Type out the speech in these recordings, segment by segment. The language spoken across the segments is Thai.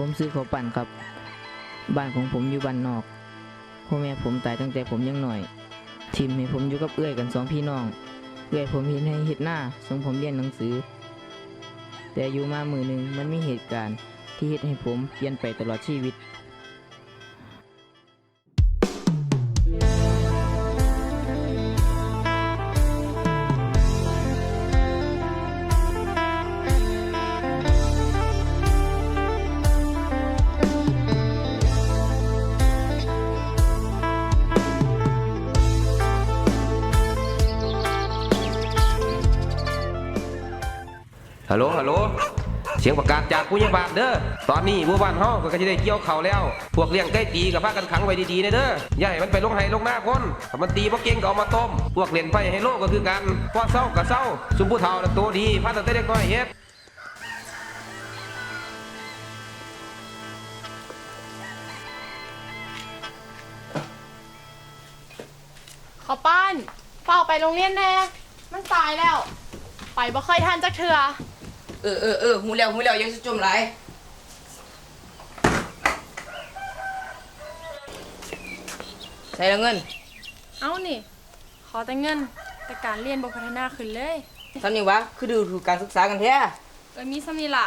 ผมซื้อข้าวปั่นครับ บ้านของผมอยู่บ้านนอก พ่อแม่ผมตายตั้งแต่ผมยังหน่อยทิมให้ผมอยู่กับเอื้อยกันสองพี่น้อง เอื้อยผมเห็นให้เห็ดหน้าส่งผมเรียนหนังสือ แต่อยู่มามือหนึ่งมันมีเหตุการณ์ที่เห็ดให้ผมเปลี่ยนไปตลอดชีวิต ฮัลโหลฮัลโหลเสียงประกาศจากผู้ใหญ่บ้านเด้อ ตอนนี้หมู่บ้านเฮาก็จะได้เกี่ยวเขาแล้ว พวกเลี้ยงไก่ตีกับพากันขังไว้ดีๆนะเด้อ อย่าให้มันไปลงไห้ลงหน้าคนถ้ามันตีบ่เก่งก็เอามาต้ม พวกเล่นไพ่ไฮโลกก็คือกันพอเศร้าก็เศร้าสุมผู้เฒ่าตัวดีพาตั้งแต่เด็กน้อยเฮ็ดขอป้านเฝ้าไปโรงเรียนแน่ มันสายแล้ว ไปบ่เคยทันจักเถื่อ เออเออเออหูแล้วหูแล้วยังจะจมไหลายใส่แล้วเงินเอ้านี่ ขอแต่เงิน แต่การเรียนบ่พัฒนาขึ้นเลยทำนี่วะคือดูถูกการศึกษากันแท้เอ้ยมีสมีละ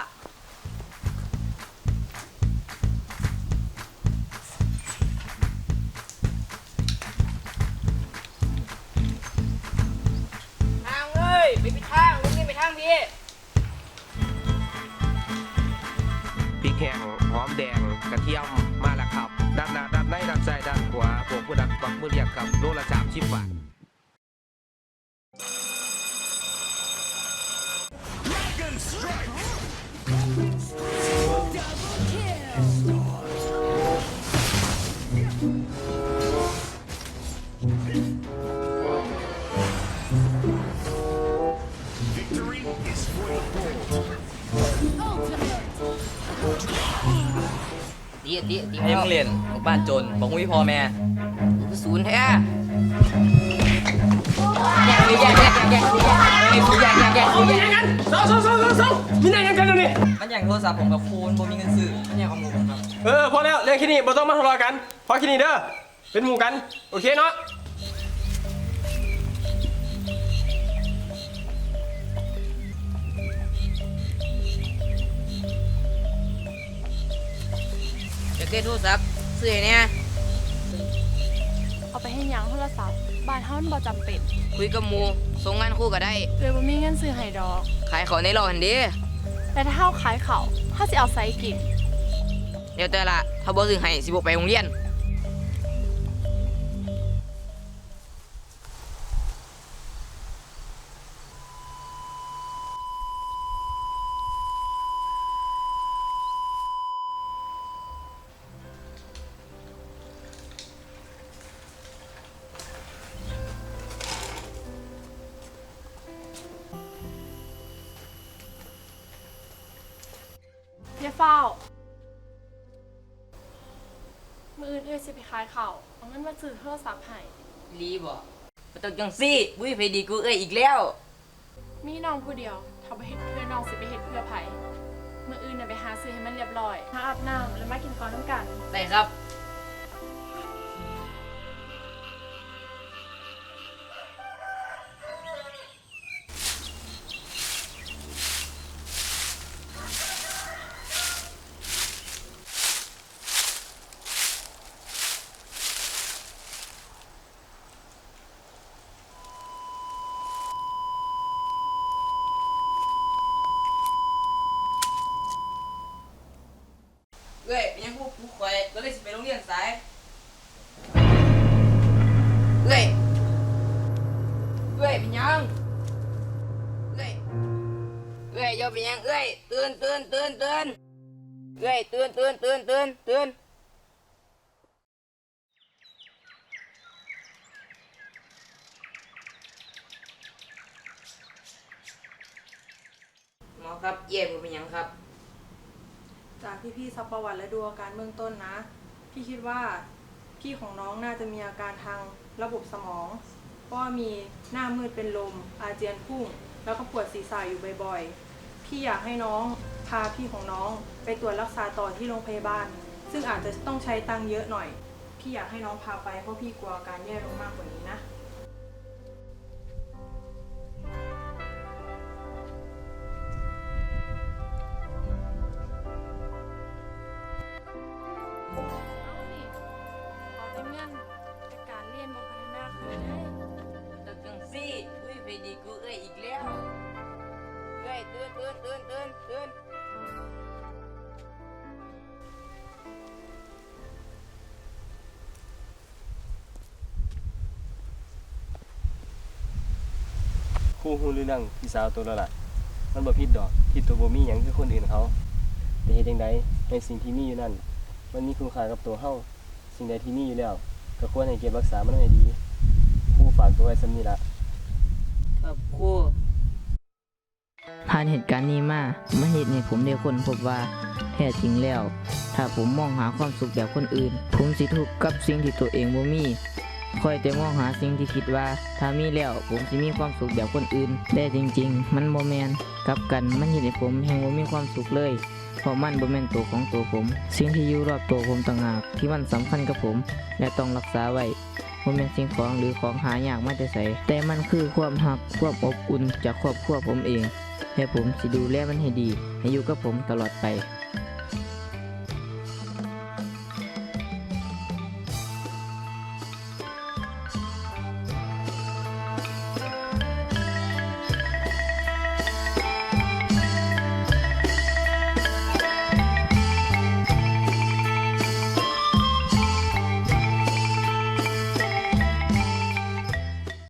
ทางเอ้ยไปไปทางมึงนี่ไปทางพี่ ดงกระเทียมมาแล้วครับด้านหน้าด้านในด้านซ้ายด้านขวาพวกผู้ดักปักมือเรียกครับโลละ30บาทตี ตีตีให้มึงเรียนบ้านจนบอกวิพ่อแม่คือศูนย์แท้แยกดิแยกแยกแยกแยกแยกแยกแยกแยกแยกแยกเศร้าเศร้าเศร้าเศร้าเศร้ามีอะไรกันกันตรงนี้มันอย่างโทรศัพท์ผมกับคูณบ่มีเงินซื้อมันอย่างของผมครับเออพอแล้วเรื่องแค่นี้บ่ต้องมาทะเลาะกันพอแค่นี้เด้อเป็นหมู่กันโอเคเนาะ จะเกโทรศัพท์ซื้อให้เนี่ยเอาไปให้หยังโทรศัพท์บ้านเฮามันบ่จำเป็นคุยกับหมูส่งงานคู่ก็ได้เอ้ยบ่มีเงินซื้อให้ดอก ขายของในรอหันเดีแต่ถ้าเฮาขายเขาวเฮาสิเอาไสกิน เดี๋ยวแต่ละถ้าบ่ซื้อให้สิบ่ไปโรงเรียน อย่าเฝ้า มื้ออื่นเอ้ยสิไปขายเขาวเอาเงินมาซื้อโทรศัพท์ให้รีบ่บ่ต้องจังซี่บุ้ยเพดีกูเอ้ยอีกแล้ว มีน้องผู้เดียวถ้าไปเฮ็ดเพื่อน้องสิไปเฮ็ดเพื่อไผมื้ออื่นน่ะไปหาซื้อให้มันเรียบร้อยมาอาบน้ำแล้วมากินข้าวนํกัน ได้ครับ เอ้ยยังกูกูข่อยก็เลยสิไปโรงเรียนสายเอ้ยเอ้ยเป็นยังเอ้ยเอ้ยอย่าเป็นยังเอ้ยตื่นตื่นตื่นตื่นเอ้ยตื่นตื่นตื่นตื่นตื่นหมอครับเยี่ยมเป็นยังครับ จากที่พี่ซักประวัติและดูอาการเบื้องต้นนะ พี่คิดว่าพี่ของน้องน่าจะมีอาการทางระบบสมองเพราะมีหน้ามืดเป็นลม อาเจียนพุ่ง แล้วก็ปวดศีรษะอยู่บ่อยๆพี่พี่อยากให้น้องพาพี่ของน้องไปตรวจรักษาต่อที่โรงพยาบาล ซึ่งอาจจะต้องใช้ตังค์เยอะหน่อย พี่อยากให้น้องพาไปเพราะพี่กลัวอาการแย่ลงมากกว่านี้นะ ไปดีกูเอ้ยอีกแล้วเอ้ยตื่นตื่นตื่นตื่นตื่นครู่ฮู้เรื่องพี่สาวตัวล้วล่ะ มันบ่ผิดดอกผิดตัวบ่มีหยังคือคนอื่นเขาแต่เฮ็ดจังไดให้สิ่งที่มีอยู่นั่น มันมีคุณค่ากับตัวเฮาสิ่งใดที่มีอยู่แล้ว ก็ควรให้เก็บรักษามันให้ดีคู่ฝากตัวไว้ซำนี้ล่ะ ครับครูผ่านเหตุการณ์นี้มามันเห็นให้ผมได้คนพบว่าแท้จริงแล้ว ถ้าผมมองหาความสุขแบบคนอื่น ผมสิทุกข์กับสิ่งที่ตัวเองบ่มีคอยแต่มองหาสิ่งที่คิดว่า ถ้ามีแล้วผมสิมีความสุขแบบคนอื่น แต่จริง ๆ มันบ่แมนกลับกันมันเห็นให้ผมแห่งบ่มีความสุขเลยเพราะมันบ่แมนตัวของตัวผม สิ่งที่อยู่รอบตัวผมต่างหากที่มันสำคัญกับผม และต้องรักษาไว้ มันเป็นสิ่งของหรือของหายากมาแต่ใสแต่มันคือความหักความอบอุ่นจากครอบครัวผมเอง ให้ผมสิดูแลมันให้ดี ให้อยู่กับผมตลอดไป